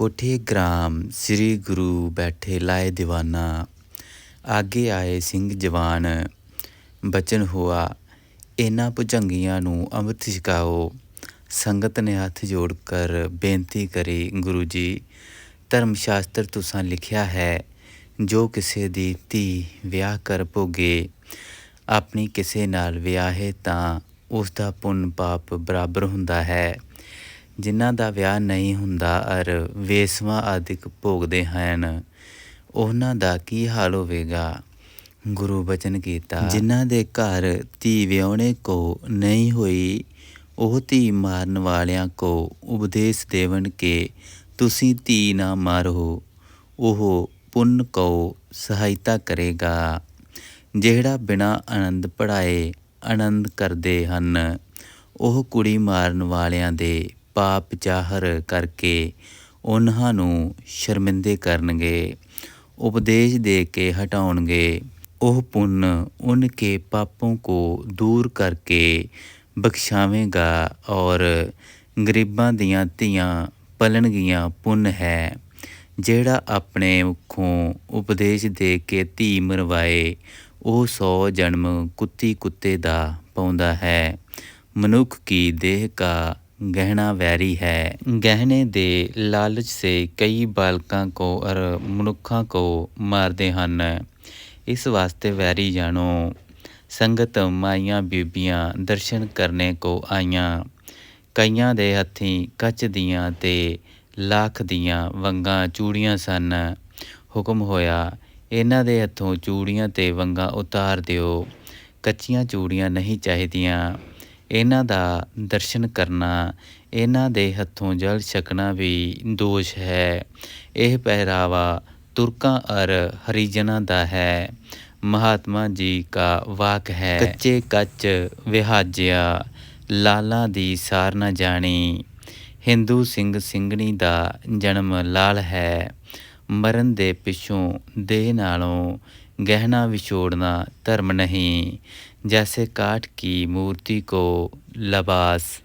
ਕੋਠੇ ਗ੍ਰਾਮ ਸ੍ਰੀ ਗੁਰੂ ਬੈਠੇ ਲਾਏ ਦੀਵਾਨਾ। ਆਗੇ ਆਏ ਸਿੰਘ ਜਵਾਨ, ਬਚਨ ਹੋਆ, ਇਹਨਾਂ ਭੁਜੰਗੀਆਂ ਨੂੰ ਅੰਮ੍ਰਿਤ ਛਕਾਓ। ਸੰਗਤ ਨੇ ਹੱਥ ਜੋੜ ਕਰ ਬੇਨਤੀ ਕਰੀ, ਗੁਰੂ ਜੀ ਧਰਮ ਸ਼ਾਸਤਰ ਤੁਸਾਂ ਲਿਖਿਆ ਹੈ, ਜੋ ਕਿਸੇ ਦੀ ਧੀ ਵਿਆਹ ਕਰ ਭੋਗੇ, ਆਪਣੀ ਕਿਸੇ ਨਾਲ ਵਿਆਹੇ ਤਾਂ ਉਸ ਦਾ ਪੁੰਨ ਪਾਪ ਬਰਾਬਰ ਹੁੰਦਾ ਹੈ। ਜਿਨ੍ਹਾਂ ਦਾ ਵਿਆਹ ਨਹੀਂ ਹੁੰਦਾ, ਅਰ ਵੇਸਵਾ ਆਦਿਕ ਭੋਗਦੇ ਹਨ, ਉਹਨਾਂ ਦਾ ਕੀ ਹਾਲ ਹੋਵੇਗਾ? ਗੁਰੂ ਬਚਨ ਕੀਤਾ ਜਿਨ੍ਹਾਂ ਦੇ ਘਰ ਧੀ ਵਿਆਹਣੇ ਕੋ ਨਹੀਂ ਹੋਈ, ਉਹ ਧੀ ਮਾਰਨ ਵਾਲਿਆਂ ਕੋ ਉਪਦੇਸ਼ ਦੇਵਨ ਕੇ ਤੁਸੀਂ ਧੀ ਨਾ ਮਾਰੋ, ਉਹ ਪੁੰਨ ਕੋ ਸਹਾਇਤਾ ਕਰੇਗਾ। ਜਿਹੜਾ ਬਿਨਾ ਆਨੰਦ ਪੜਾਏ ਆਨੰਦ ਕਰਦੇ ਹਨ, ਉਹ ਕੁੜੀ ਮਾਰਨ ਵਾਲਿਆਂ ਦੇ ਪਾਪ ਜ਼ਾਹਰ ਕਰਕੇ ਉਹਨਾਂ ਨੂੰ ਸ਼ਰਮਿੰਦੇ ਕਰਨਗੇ, ਉਪਦੇਸ਼ ਦੇ ਕੇ ਹਟਾਉਣਗੇ। ਉਹ ਪੁੰਨ ਉਨ ਕੇ ਪਾਪੋਂ ਕੋ ਦੂਰ ਕਰਕੇ ਬਖਸ਼ਾਵੇਂਗਾ ਔਰ ਗਰੀਬਾਂ ਦੀਆਂ ਧੀਆਂ ਪਲਣਗੀਆਂ ਪੁੰਨ ਹੈ, ਜਿਹੜਾ ਆਪਣੇ ਮੁਖੋਂ ਉਪਦੇਸ਼ ਦੇ ਕੇ ਧੀ ਮਰਵਾਏ, ਉਹ ਸੌ ਜਨਮ ਕੁੱਤੀ ਕੁੱਤੇ ਦਾ ਪਾਉਂਦਾ ਹੈ। ਮਨੁੱਖ ਕੀ ਦੇਹ ਕਾ ਗਹਿਣਾ ਵੈਰੀ ਹੈ। ਗਹਿਣੇ ਦੇ ਲਾਲਚ ਸੇ ਕਈ ਬਾਲਕਾਂ ਕੋ ਅਰ ਮਨੁੱਖਾਂ ਕੋ ਮਾਰਦੇ ਹਨ। ਇਸ ਵਾਸਤੇ ਵੈਰੀ ਜਾਣੋ, ਸੰਗਤ ਮਾਈਆਂ ਬੀਬੀਆਂ ਦਰਸ਼ਨ ਕਰਨੇ ਕੋ ਆਈਆਂ। ਕਈਆਂ ਦੇ ਹੱਥੀਂ ਕੱਚ ਦੀਆਂ ਤੇ ਲੱਖ ਦੀਆਂ ਵੰਗਾਂ ਚੂੜੀਆਂ ਸਨ। ਹੁਕਮ ਹੋਇਆ, ਇਹਨਾਂ ਦੇ ਹੱਥੋਂ ਚੂੜੀਆਂ ਤੇ ਵੰਗਾਂ ਉਤਾਰ ਦਿਓ। ਕੱਚੀਆਂ ਚੂੜੀਆਂ ਨਹੀਂ ਚਾਹੀਦੀਆਂ। ਇਹਨਾਂ ਦਾ ਦਰਸ਼ਨ ਕਰਨਾ, ਇਹਨਾਂ ਦੇ ਹੱਥੋਂ ਜਲ ਛਕਣਾ ਵੀ ਦੋਸ਼ ਹੈ। ਇਹ ਪਹਿਰਾਵਾ ਤੁਰਕਾਂ ਅਰ ਹਰੀਜਨਾਂ ਦਾ ਹੈ। ਮਹਾਤਮਾ ਜੀ ਕਾ ਵਾਕ ਹੈ, ਕੱਚੇ ਕੱਚ ਵਿਹਾਜਿਆ, ਲਾਲਾਂ ਦੀ ਸਾਰ ਨਾ ਜਾਣੀ। ਹਿੰਦੂ ਸਿੰਘ ਸਿੰਘਣੀ ਦਾ ਜਨਮ ਲਾਲ ਹੈ। ਮਰਨ ਦੇ ਪਿਛੋਂ ਦੇਹ ਨਾਲੋਂ ਗਹਿਣਾ ਵਿਛੋੜਨਾ ਧਰਮ ਨਹੀਂ। जैसे काठ की मूर्ति को लबास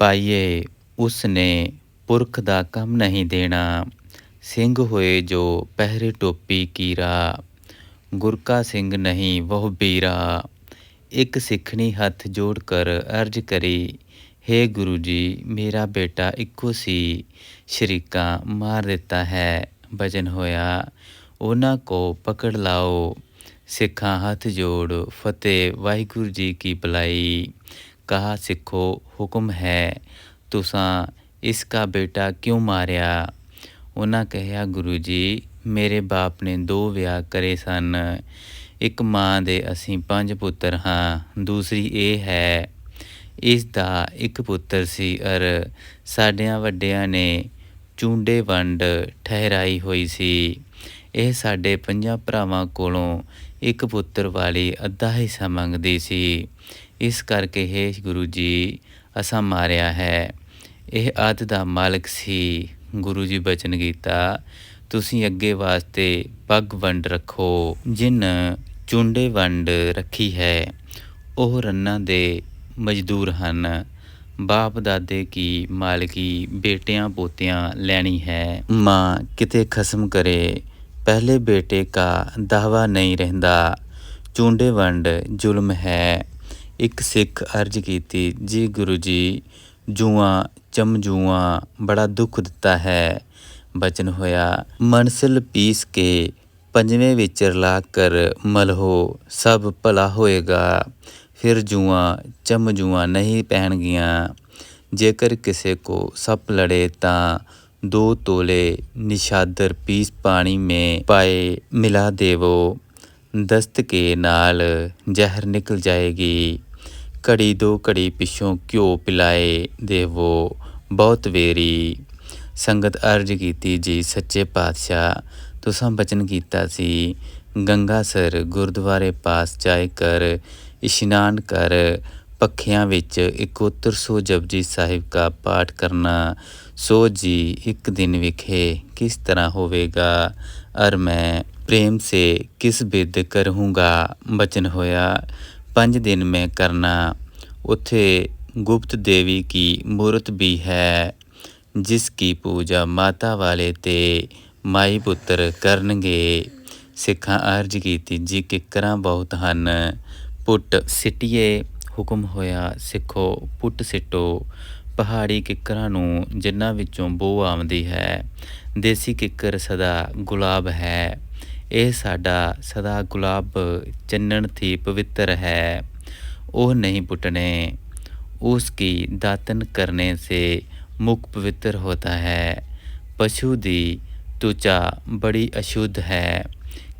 पाइए उसने पुरख ਦਾ ਕੰਮ ਨਹੀਂ ਦੇਣਾ ਸਿੰਘ ਹੋਏ ਜੋ ਪਹਿਰੇ ਟੋਪੀ ਕੀਰਾ ਗੁਰਕਾ ਸਿੰਘ ਨਹੀਂ ਬਹੁ ਬੀਰਾ ਇੱਕ ਸਿੱਖਣੀ ਹੱਥ ਜੋੜ ਕਰ ਅਰਜ ਕਰੀ हे ਗੁਰੂ ਜੀ ਮੇਰਾ ਬੇਟਾ ਇੱਕੋ ਸੀ ਸ਼ਰੀਕਾਂ ਮਾਰ ਦਿੱਤਾ ਹੈ ਭਜਨ ਹੋਇਆ ਉਹਨਾਂ ਕੋ ਪਕੜ ਲਾਓ ਸਿੱਖਾਂ ਹੱਥ ਜੋੜ, ਫਤਿਹ, ਵਾਹਿਗੁਰੂ ਜੀ ਕੀ ਭਲਾਈ। ਕਹਾ ਸਿੱਖੋ ਹੁਕਮ ਹੈ, ਤੁਸਾਂ ਇਸ ਕਾ ਬੇਟਾ ਕਿਉਂ ਮਾਰਿਆ? ਉਹਨਾਂ ਕਹਿਆ, ਗੁਰੂ ਜੀ, ਮੇਰੇ ਬਾਪ ਨੇ ਦੋ ਵਿਆਹ ਕਰੇ ਸਨ। ਇੱਕ ਮਾਂ ਦੇ ਅਸੀਂ ਪੰਜ ਪੁੱਤਰ ਹਾਂ, ਦੂਸਰੀ ਇਹ ਹੈ, ਇਸ ਦਾ ਇੱਕ ਪੁੱਤਰ ਸੀ ਅਰ, ਸਾਡਿਆਂ ਵੱਡਿਆਂ ਨੇ ਚੁੰਡੇ ਵੰਡ ਠਹਿਰਾਈ ਹੋਈ ਸੀ। ਇਹ ਸਾਡੇ ਪੰਜਾਂ ਭਰਾਵਾਂ ਕੋਲੋਂ ਇੱਕ ਪੁੱਤਰ ਵਾਲੀ ਅੱਧਾ ਹਿੱਸਾ ਮੰਗਦੀ ਸੀ। ਇਸ ਕਰਕੇ ਹੈ ਗੁਰੂ ਜੀ, ਅਸਾਂ ਮਾਰਿਆ ਹੈ। ਇਹ ਅੱਧ ਦਾ ਮਾਲਕ ਸੀ। ਗੁਰੂ ਜੀ ਬਚਨ ਕੀਤਾ, ਤੁਸੀਂ ਅੱਗੇ ਵਾਸਤੇ ਪੱਗ ਵੰਡ ਰੱਖੋ, ਜਿਨ ਚੁੰਡੇ ਵੰਡ ਰੱਖੀ ਹੈ, ਉਹ ਰੰਨਾਂ ਦੇ ਮਜ਼ਦੂਰ ਹਨ। ਬਾਪ ਦਾਦੇ ਕੀ ਮਾਲਕੀ ਬੇਟਿਆਂ ਪੋਤਿਆਂ ਲੈਣੀ ਹੈ। ਮਾਂ ਕਿਤੇ ਖਸਮ ਕਰੇ ਪਹਿਲੇ ਬੇਟੇ ਕਾ ਦਾਵਾ ਨਹੀਂ ਰਹਿੰਦਾ। ਚੁੰਡੇ ਵੰਡ ਜ਼ੁਲਮ ਹੈ। ਇੱਕ ਸਿੱਖ ਅਰਜ ਕੀਤੀ, ਜੀ ਗੁਰੂ ਜੀ, ਜੂਆਂ ਚਮਜੂਆਂ ਬੜਾ ਦੁੱਖ ਦਿੱਤਾ ਹੈ। ਬਚਨ ਹੋਇਆ, ਮਨਸਲ ਪੀਸ ਕੇ ਪੰਜਵੇਂ ਵਿੱਚ ਰਲਾ ਕਰ ਮਲਹੋ, ਸਭ ਭਲਾ ਹੋਏਗਾ। ਫਿਰ ਜੂਆਂ ਚਮਜੂਆਂ ਨਹੀਂ ਪਹਿਣਗੀਆਂ। ਜੇਕਰ ਕਿਸੇ ਕੋ ਸੱਪ ਲੜੇ ਤਾਂ दो तोले निशादर पीस पानी में पाए मिला देवो दस्त के नाल जहर निकल जाएगी ਘੜੀ ਦੋ ਘੜੀ ਪਿਛੋਂ ਘਿਓ ਪਿਲਾਏ ਦੇਵੋ ਬਹੁਤ ਵੇਰੀ ਸੰਗਤ ਅਰਜ ਕੀਤੀ ਜੀ ਸੱਚੇ ਪਾਤਸ਼ਾਹ ਤੁਸਾਂ ਬਚਨ ਕੀਤਾ ਸੀ ਗੰਗਾ ਸਰ ਗੁਰਦੁਆਰੇ ਪਾਸ ਜਾਇ ਕਰ ਇਸ਼ਨਾਨ ਕਰ ਪੱਖਿਆਂ ਵਿੱਚ ਇਕੋਤਰ ਸੋ ਜਪਜੀ ਸਾਹਿਬ ਦਾ ਪਾਠ ਕਰਨਾ। ਸੋ ਜੀ, ਇੱਕ ਦਿਨ ਵਿਖੇ ਕਿਸ ਤਰ੍ਹਾਂ ਹੋਵੇਗਾ? ਅਰ ਮੈਂ ਪ੍ਰੇਮ ਸੇ ਕਿਸ ਬਿਦ ਕਰਹੂੰਗਾ? ਬਚਨ ਹੋਇਆ, ਪੰਜ ਦਿਨ ਮੈਂ ਕਰਨਾ। ਉਥੇ ਗੁਪਤ ਦੇਵੀ ਕੀ ਮੂਰਤ ਵੀ ਹੈ, ਜਿਸ ਕੀ ਪੂਜਾ ਮਾਤਾ ਵਾਲੇ ਤੇ ਮਾਈ ਪੁੱਤਰ ਕਰਨਗੇ। ਸਿੱਖਾਂ ਅਰਜ ਕੀਤੀ, ਜੀ ਕਿੱਕਰਾਂ ਬਹੁਤ ਹਨ। ਪੁੱਟ ਸਿੱਟੀਏ ਹੁਕਮ ਹੋਇਆ, ਸਿੱਖੋ, ਪੁੱਟ ਸਿੱਟੋ। ਪਹਾੜੀ ਕਿੱਕਰਾਂ ਨੂੰ ਜਿਨ੍ਹਾਂ ਵਿੱਚੋਂ ਬੋ ਆਉਂਦੀ ਹੈ, ਦੇਸੀ ਕਿੱਕਰ ਸਦਾ ਗੁਲਾਬ ਹੈ। ਇਹ ਸਾਡਾ ਸਦਾ ਗੁਲਾਬ ਚੰਨਣ ਥੀ ਪਵਿੱਤਰ ਹੈ। ਉਹ ਨਹੀਂ ਪੁੱਟਣੇ, ਉਸ ਕੀ ਦਾਤਨ ਕਰਨੇ ਸੇ ਮੁਖ ਪਵਿੱਤਰ ਹੋਤਾ ਹੈ। ਪਸ਼ੂ ਦੀ ਤੁਚਾ ਬੜੀ ਅਸ਼ੁੱਧ ਹੈ।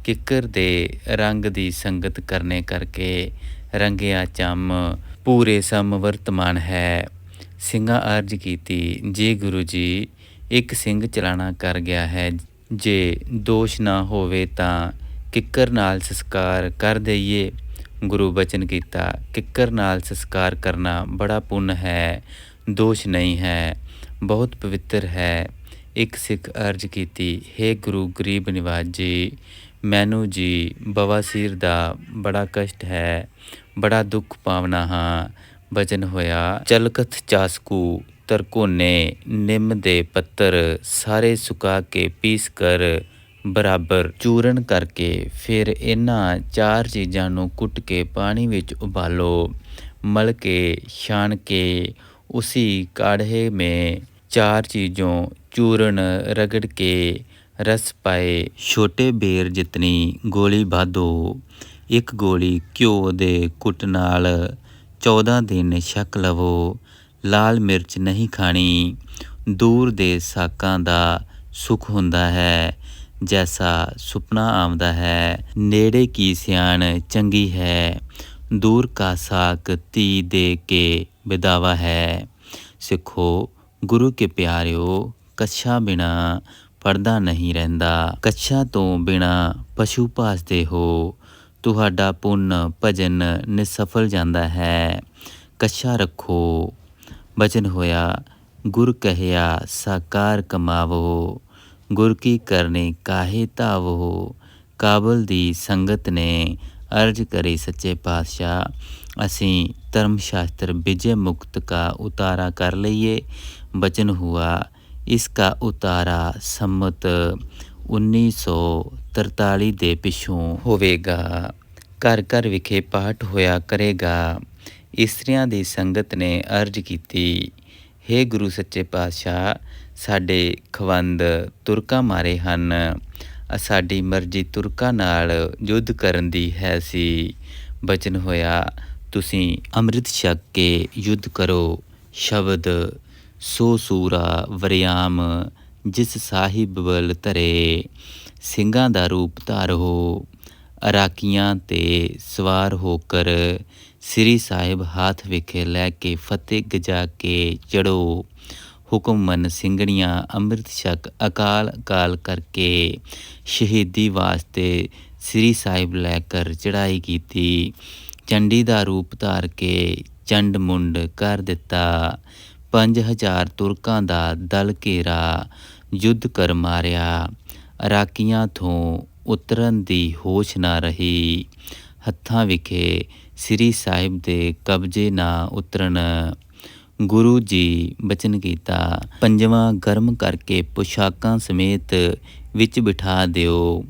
ਕਿੱਕਰ ਦੇ ਰੰਗ ਦੀ ਸੰਗਤ ਕਰਨੇ ਕਰਕੇ ਰੰਗਿਆ ਚੰਮ, ਪੂਰੇ ਸਮ ਵਰਤਮਾਨ ਹੈ। ਸਿੰਘਾਂ ਅਰਜ ਕੀਤੀ, ਜੇ ਗੁਰੂ ਜੀ, ਇੱਕ ਸਿੰਘ ਚਲਾਣਾ ਕਰ ਗਿਆ ਹੈ, ਜੇ ਦੋਸ਼ ਨਾ ਹੋਵੇ ਤਾਂ ਕਿੱਕਰ ਨਾਲ ਸੰਸਕਾਰ ਕਰ ਦਈਏ। ਗੁਰੂ ਬਚਨ ਕੀਤਾ, ਕਿੱਕਰ ਨਾਲ ਸੰਸਕਾਰ ਕਰਨਾ ਬੜਾ ਪੁੰਨ ਹੈ, ਦੋਸ਼ ਨਹੀਂ ਹੈ, ਬਹੁਤ ਪਵਿੱਤਰ ਹੈ। ਇੱਕ ਸਿੱਖ ਅਰਜ ਕੀਤੀ हे ਗੁਰੂ, ਗਰੀਬ ਨਿਵਾਜ ਜੀ ਮੈਨੂੰ ਜੀ ਬਵਾਸੀਰ ਦਾ ਬੜਾ ਕਸ਼ਟ ਹੈ, ਬੜਾ ਦੁੱਖ ਪਾਵਨਾ ਹਾਂ, ਬਚਨ ਹੋਇਆ ਚਲਕਤ ਚਾਸਕੂ ਤਰਕੋਨੇ ਨਿੰਮ ਦੇ ਪੱਤਰ, ਸਾਰੇ ਸੁਕਾ ਕੇ ਪੀਸ ਕਰ, ਬਰਾਬਰ ਚੂਰਨ ਕਰਕੇ ਫਿਰ ਇਹਨਾਂ ਚਾਰ ਚੀਜ਼ਾਂ ਨੂੰ ਕੁੱਟ ਕੇ ਪਾਣੀ ਵਿੱਚ ਉਬਾਲੋ, ਮਲ ਕੇ, ਛਾਣ ਕੇ, ਉਸੀ ਕਾੜ੍ਹੇ ਮੇ ਚਾਰ ਚੀਜ਼ੋਂ ਚੂਰਨ ਰਗੜ ਕੇ ਰਸ ਪਾਏ। ਛੋਟੇ ਬੇਰ ਜਿਤਨੀ ਗੋਲੀ ਬਾਧੋ ਇੱਕ ਗੋਲੀ ਘਿਓ ਦੇ ਕੁੱਟ ਨਾਲ 14 ਦਿਨ ਛਕ ਲਵੋ। ਲਾਲ ਮਿਰਚ ਨਹੀਂ ਖਾਣੀ, ਦੂਰ ਦੇ ਸਾਕਾਂ ਦਾ ਸੁਖ ਹੁੰਦਾ ਹੈ, ਜੈਸਾ ਸੁਪਨਾ ਆਉਂਦਾ ਹੈ। ਨੇੜੇ ਕੀ ਸਿਆਣ ਚੰਗੀ ਹੈ, ਦੂਰ ਕਾ ਸਾਕ ਤੀ ਦੇ ਕੇ ਵਿਦਾਵਾ ਹੈ। ਸਿੱਖੋ ਗੁਰੂ ਕੇ ਪਿਆਰਿਓ, ਕੱਛਾ ਬਿਨਾ ਪਰਦਾ ਨਹੀਂ ਰਹਿੰਦਾ। ਕੱਛਾ ਤੋਂ ਬਿਨਾ ਪਸ਼ੂ ਪਾਸਦੇ ਹੋ। ਤੁਹਾਡਾ ਪੁੰਨ ਭਜਨ ਨਿਸਫਲ ਜਾਂਦਾ ਹੈ। ਕੱਛਾ ਰੱਖੋ। ਬਚਨ ਹੋਇਆ, ਗੁਰ ਕਹਿਆ, ਸਾਕਾਰ ਕਮਾਵੋ। ਗੁਰ ਕੀ ਕਰਨੇ ਕਾਹੇ ਧਾਵੋ। ਕਾਬਲ ਦੀ ਸੰਗਤ ਨੇ ਅਰਜ ਕਰੇ ਸੱਚੇ ਪਾਤਸ਼ਾਹ। ਅਸੀਂ ਧਰਮ ਸ਼ਾਸਤਰ ਵਿਜੇ ਮੁਕਤ ਕਾ ਉਤਾਰਾ ਕਰ ਲਈਏ। ਬਚਨ ਹੋਇਆ इसका उतारा ਸੰਮਤ 1943 ਦੇ ਪਿਛੋਂ ਹੋਵੇਗਾ ਘਰ ਘਰ ਵਿਖੇ ਪਾਠ ਹੋਇਆ ਕਰੇਗਾ ਇਸਤਰੀਆਂ ਦੀ ਸੰਗਤ ਨੇ ਅਰਜ ਕੀਤੀ हे ਗੁਰੂ ਸੱਚੇ ਪਾਤਸ਼ਾਹ ਸਾਡੇ ਖਵੰਦ ਤੁਰਕਾਂ ਮਾਰੇ ਹਨ ਸਾਡੀ ਮਰਜ਼ੀ ਤੁਰਕਾਂ ਨਾਲ ਯੁੱਧ ਕਰਨ ਦੀ ਹੈ ਸੀ ਬਚਨ ਹੋਇਆ ਤੁਸੀਂ ਅੰਮ੍ਰਿਤ ਛਕ ਕੇ ਯੁੱਧ ਕਰੋ ਸ਼ਬਦ ਸੋ ਸੂਰਾ ਵਰਿਆਮ ਜਿਸ ਸਾਹਿਬ ਬਲ ਧਰੇ, ਸਿੰਘਾਂ ਦਾ ਰੂਪ ਧਾਰੋ ਅਰਾਕੀਆਂ ਤੇ ਸਵਾਰ ਹੋ ਕਰ ਸ੍ਰੀ ਸਾਹਿਬ ਹੱਥ ਵਿਖੇ ਲੈ ਕੇ ਫਤਿਹ ਗਜਾ ਕੇ ਚੜੋ ਹੁਕਮ ਮਨ ਸਿੰਘਣੀਆਂ ਅੰਮ੍ਰਿਤ ਛਕ ਅਕਾਲ ਅਕਾਲ ਕਰਕੇ ਸ਼ਹੀਦੀ ਵਾਸਤੇ ਸ੍ਰੀ ਸਾਹਿਬ ਲੈ ਕਰ ਚੜਾਈ ਕੀਤੀ। ਚੰਡੀ ਦਾ ਰੂਪ ਧਾਰ ਕੇ ਚੰਡ ਮੁੰਡ ਕਰ ਦਿੱਤਾ। 5000 ਤੁਰਕਾਂ ਦਾ ਦਲ ਘੇਰਾ, ਯੁੱਧ ਕਰ ਮਾਰਿਆ। ਅਰਾਕੀਆਂ ਤੋਂ ਉਤਰਨ ਦੀ ਹੋਸ਼ ਨਾ ਰਹੀ। ਹੱਥਾਂ ਵਿਖੇ ਸ੍ਰੀ ਸਾਹਿਬ ਦੇ ਕਬਜ਼ੇ ਨਾ ਉਤਰਨ। ਗੁਰੂ ਜੀ ਬਚਨ ਕੀਤਾ, ਪੰਜਵਾਂ ਗਰਮ ਕਰਕੇ ਪੁਸ਼ਾਕਾਂ ਸਮੇਤ ਵਿੱਚ ਬਿਠਾ ਦਿਓ।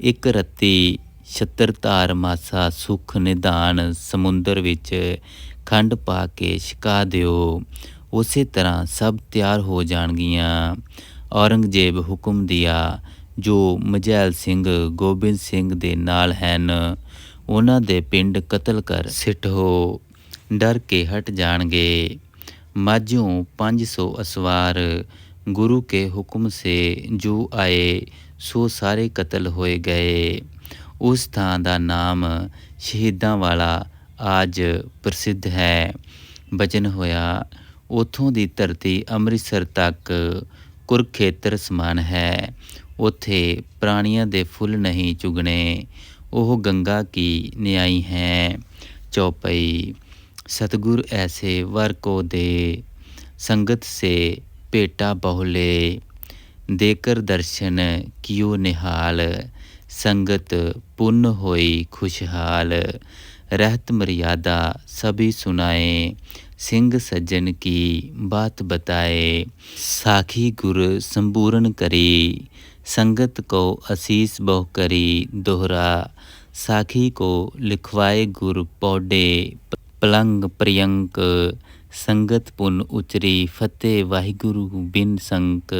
ਇੱਕ ਰੱਤੀ ਛਤਰ ਧਾਰ ਮਾਸਾ ਸੁਖ ਨਿਧਾਨ ਸਮੁੰਦਰ ਵਿੱਚ ਖੰਡ ਪਾ ਕੇ ਛਕਾ ਦਿਓ। ਉਸੇ ਤਰ੍ਹਾਂ ਸਭ ਤਿਆਰ ਹੋ ਜਾਣਗੀਆਂ। ਔਰੰਗਜ਼ੇਬ ਹੁਕਮ ਦਿਆ, ਜੋ ਮਜੈਲ ਸਿੰਘ, ਗੋਬਿੰਦ ਸਿੰਘ ਦੇ ਨਾਲ ਹਨ। ਉਹਨਾਂ ਦੇ ਪਿੰਡ ਕਤਲ ਕਰ ਸਿੱਟੋ ਡਰ ਕੇ ਹਟ ਜਾਣਗੇ। ਮਾਝੋਂ 500 ਅਸਵਾਰ, ਗੁਰੂ ਕੇ ਹੁਕਮ ਸੇ ਜੋ ਆਏ, ਸੋ ਸਾਰੇ ਕਤਲ ਹੋਏ ਗਏ। ਉਸ ਥਾਂ ਦਾ ਨਾਮ ਸ਼ਹੀਦਾਂ ਵਾਲਾ ਅੱਜ ਪ੍ਰਸਿੱਧ ਹੈ। ਬਚਨ ਹੋਇਆ ਉਥੋਂ ਦੀ ਧਰਤੀ ਅੰਮ੍ਰਿਤਸਰ ਤੱਕ ਕੁਰਖੇਤਰ ਸਮਾਨ ਹੈ। ਉਥੇ ਪ੍ਰਾਣੀਆਂ ਦੇ ਫੁੱਲ ਨਹੀਂ ਚੁਗਣੇ, ਉਹ ਗੰਗਾ ਕੀ ਨਿਆਈ ਹੈ। ਚੌਪਈ, ਸਤਗੁਰ ਐਸੇ ਵਰ ਕੋ ਦੇ, ਸੰਗਤ ਸੇ ਭੇਟਾ ਬਹੁਲੇ। ਦੇਕਰ ਦਰਸ਼ਨ ਕਿਉ ਨਿਹਾਲ, ਸੰਗਤ ਪੁੰਨ ਹੋਈ ਖੁਸ਼ਹਾਲ। ਰਹਿਤ ਮਰਿਆਦਾ ਸਭੀ ਸੁਨਾਏ ਸਿੰਘ ਸੱਜਣ ਕੀ ਬਾਤ ਬਤਾਏ ਸਾਖੀ ਗੁਰ ਸੰਪੂਰਨ ਕਰੀ ਸੰਗਤ ਕੋ ਅਸੀਸ ਬਹੁ ਕਰੀ ਦੋਹਰਾ ਸਾਖੀ ਕੋ ਲਿਖਵਾਏ ਗੁਰ ਪੌਡੇ ਪਲੰਗ ਪ੍ਰਿਯੰਕ ਸੰਗਤ ਪੁਨ ਉਚਰੀ ਫਤਿਹ ਵਾਹਿਗੁਰੂ ਬਿਨ ਸੰਕ